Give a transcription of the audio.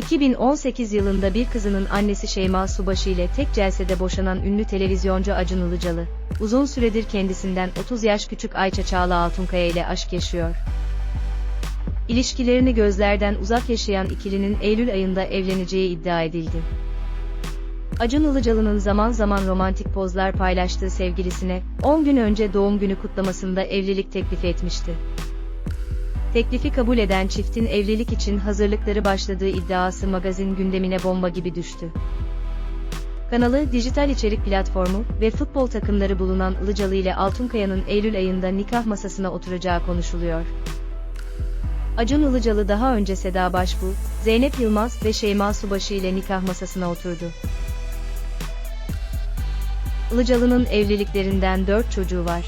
2018 yılında bir kızının annesi Şeyma Subaşı ile tek celsede boşanan ünlü televizyoncu Acun Ilıcalı, uzun süredir kendisinden 30 yaş küçük Ayça Çağla Altunkaya ile aşk yaşıyor. İlişkilerini gözlerden uzak yaşayan ikilinin Eylül ayında evleneceği iddia edildi. Acun Ilıcalı'nın zaman zaman romantik pozlar paylaştığı sevgilisine, 10 gün önce doğum günü kutlamasında evlilik teklifi etmişti. Teklifi kabul eden çiftin evlilik için hazırlıkları başladığı iddiası magazin gündemine bomba gibi düştü. Kanalı, dijital içerik platformu ve futbol takımları bulunan Ilıcalı ile Altunkaya'nın Eylül ayında nikah masasına oturacağı konuşuluyor. Acun Ilıcalı daha önce Seda Başbuğ, Zeynep Yılmaz ve Şeyma Subaşı ile nikah masasına oturdu. Ilıcalı'nın evliliklerinden 4 çocuğu var.